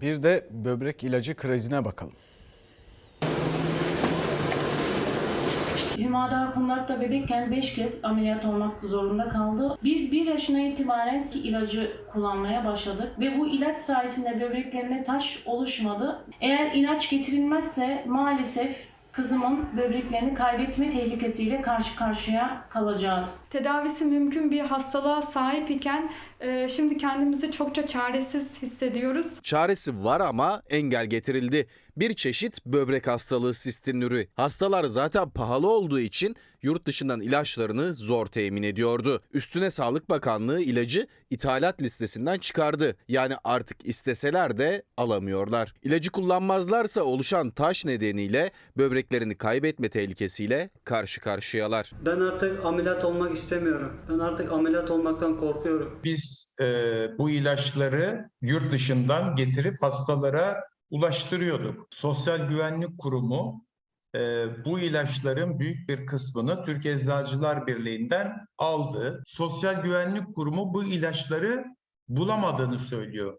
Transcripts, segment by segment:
Bir de böbrek ilacı krizine bakalım. Hümada Kundak'ta bebekken 5 kez ameliyat olmak zorunda kaldı. Biz 1 yaşına itibaren ilacı kullanmaya başladık ve bu ilaç sayesinde böbreklerine taş oluşmadı. Eğer ilaç getirilmezse maalesef kızımın böbreklerini kaybetme tehlikesiyle karşı karşıya kalacağız. Tedavisi mümkün bir hastalığa sahip iken e, şimdi kendimizi çokça çaresiz hissediyoruz. Çaresi var ama engel getirildi. Bir çeşit böbrek hastalığı sistinürü. Hastalar zaten pahalı olduğu için yurt dışından ilaçlarını zor temin ediyordu. Üstüne Sağlık Bakanlığı ilacı ithalat listesinden çıkardı. Yani artık isteseler de alamıyorlar. İlacı kullanmazlarsa oluşan taş nedeniyle böbreklerini kaybetme tehlikesiyle karşı karşıyalar. Ben artık ameliyat olmak istemiyorum. Ben artık ameliyat olmaktan korkuyorum. Biz e, bu ilaçları yurt dışından getirip hastalara ulaştırıyorduk. Sosyal Güvenlik Kurumu e, bu ilaçların büyük bir kısmını Türk Eczacılar Birliği'nden aldı. Sosyal Güvenlik Kurumu bu ilaçları bulamadığını söylüyor.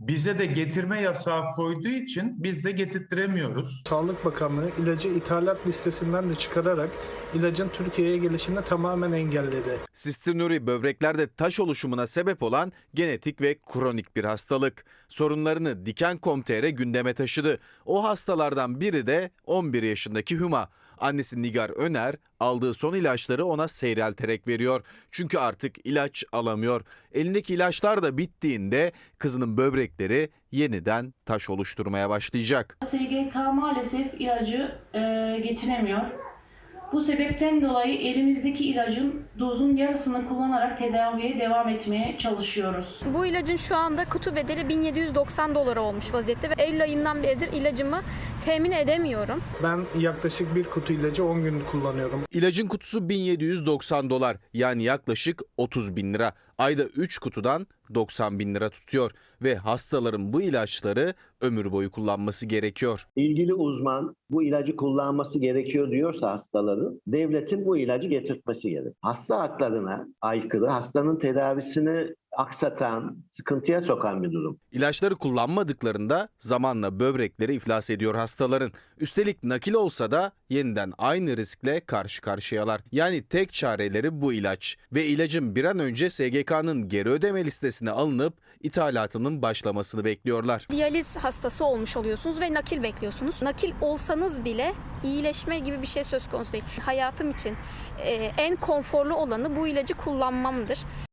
Bize de getirme yasağı koyduğu için biz de getirttiremiyoruz. Sağlık Bakanlığı ilacı ithalat listesinden de çıkararak ilacın Türkiye'ye gelişini tamamen engelledi. Sistinuri böbreklerde taş oluşumuna sebep olan genetik ve kronik bir hastalık. Sorunlarını Diken.com.tr gündeme taşıdı. O hastalardan biri de 11 yaşındaki Hüma. Annesi Nigar Öner aldığı son ilaçları ona seyrelterek veriyor. Çünkü artık ilaç alamıyor. Elindeki ilaçlar da bittiğinde kızının böbrekleri yeniden taş oluşturmaya başlayacak. SGK maalesef ilacı e, getiremiyor. Bu sebepten dolayı elimizdeki ilacın dozun yarısını kullanarak tedaviye devam etmeye çalışıyoruz. Bu ilacın şu anda kutu bedeli 1790 dolar olmuş vaziyette ve Eylül ayından beridir ilacımı temin edemiyorum. Ben yaklaşık bir kutu ilacı 10 gün kullanıyorum. İlacın kutusu 1790 dolar yani yaklaşık 30 bin lira. Ayda 3 kutudan 90 bin lira tutuyor ve hastaların bu ilaçları ömür boyu kullanması gerekiyor. ilgili uzman bu ilacı kullanması gerekiyor diyorsa hastaların devletin bu ilacı getirtmesi gerek. Hasta haklarına aykırı, hastanın tedavisini aksatan, sıkıntıya sokan bir durum. İlaçları kullanmadıklarında zamanla böbrekleri iflas ediyor hastaların. Üstelik nakil olsa da yeniden aynı riskle karşı karşıyalar. Yani tek çareleri bu ilaç ve ilacın bir an önce SGK'nın geri ödeme listesine alınıp ithalatının başlamasını bekliyorlar. Diyaliz hastası olmuş oluyorsunuz ve nakil bekliyorsunuz. Nakil olsanız bile iyileşme gibi bir şey söz konusu değil. Hayatım için e, en konforlu olanı bu ilacı kullanmamdır.